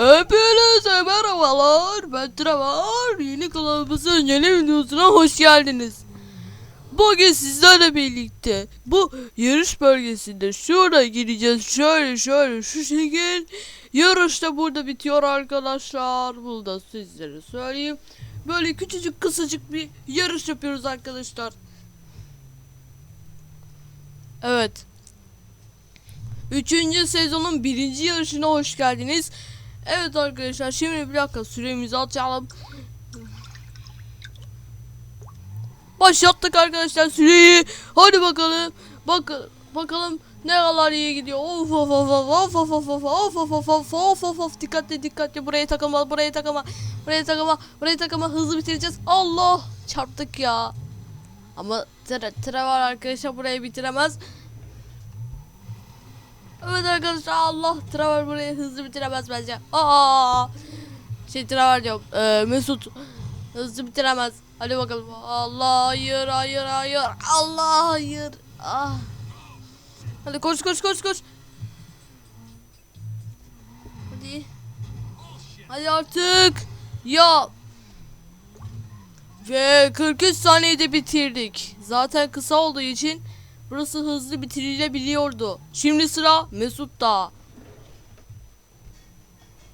Hepinize merhabalar. Ben Trevor. Yeni kanalımızın yeni videosuna hoş geldiniz. Bugün sizlerle birlikte bu yarış bölgesinde şuraya gireceğiz. Şöyle şöyle şu şekil. Yarış da burada bitiyor arkadaşlar. Bunu da sizlere söyleyeyim. Böyle küçücük kısacık bir yarış yapıyoruz arkadaşlar. Evet. Üçüncü sezonun birinci yarışına hoş geldiniz. Evet arkadaşlar şimdi bir dakika süremizi açalım. Başlattık arkadaşlar süreyi. Hadi bakalım. Bak bakalım ne kadar iyi gidiyor. Of of of of of of of of of of of of of of dikkatli dikkatli buraya takılma buraya takılma buraya takılma buraya takılma hızlı bitireceğiz. Allah çarptık ya. Ama tıra, tıra var arkadaşlar burayı bitiremez. Evet arkadaşlar Allah Travar burayı hızlı bitiremez bence. Aa! Şey Travar diyorum. Ee, Mesut hızlı bitiremez. Hadi bakalım. Allah hayır hayır hayır. Allah hayır. Ah. Hadi koş koş koş koş. Hadi. Hadi artık. Ya. Ve 43 saniyede bitirdik. Zaten kısa olduğu için burası hızlı bitirilebiliyordu. Şimdi sıra Mesut'ta.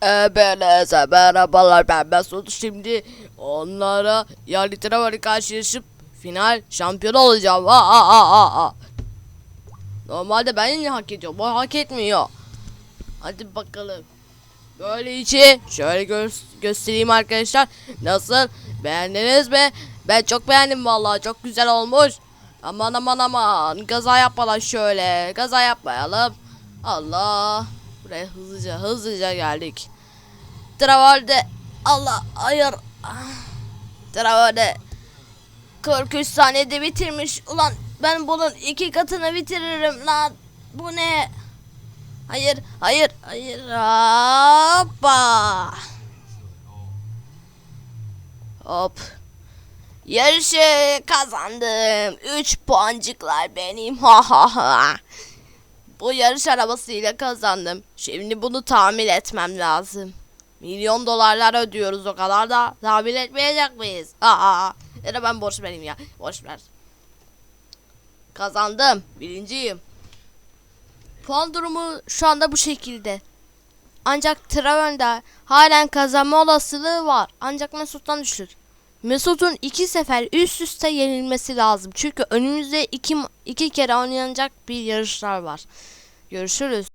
Hepinize merhabalar ben Mesut. Şimdi onlara yani Travar'ı karşılaşıp final şampiyon olacağım. Aa, aa, aa. Normalde ben yine hak ediyorum. O hak etmiyor. Hadi bakalım. Böyle içi şöyle gö- göstereyim arkadaşlar. Nasıl? Beğendiniz mi? Ben çok beğendim vallahi. Çok güzel olmuş. Aman aman aman. Gaza yapmadan şöyle. Gaza yapmayalım. Allah. Buraya hızlıca hızlıca geldik. Travalde. Allah hayır. Travalde. 43 saniyede bitirmiş. Ulan ben bunun iki katını bitiririm lan. Bu ne? Hayır, hayır, hayır. Hoppa. Hop. Yarışı kazandım. 3 puancıklar benim. Ha ha ha. Bu yarış arabasıyla kazandım. Şimdi bunu tamir etmem lazım. Milyon dolarlar ödüyoruz o kadar da tamir etmeyecek miyiz? Aa, ya da ben borç vereyim ya. Boş ver. Kazandım. Birinciyim. Puan durumu şu anda bu şekilde. Ancak Traven'de halen kazanma olasılığı var. Ancak Mesut'tan düşük. Mesut'un iki sefer üst üste yenilmesi lazım. Çünkü önümüzde iki, iki kere oynanacak bir yarışlar var. Görüşürüz.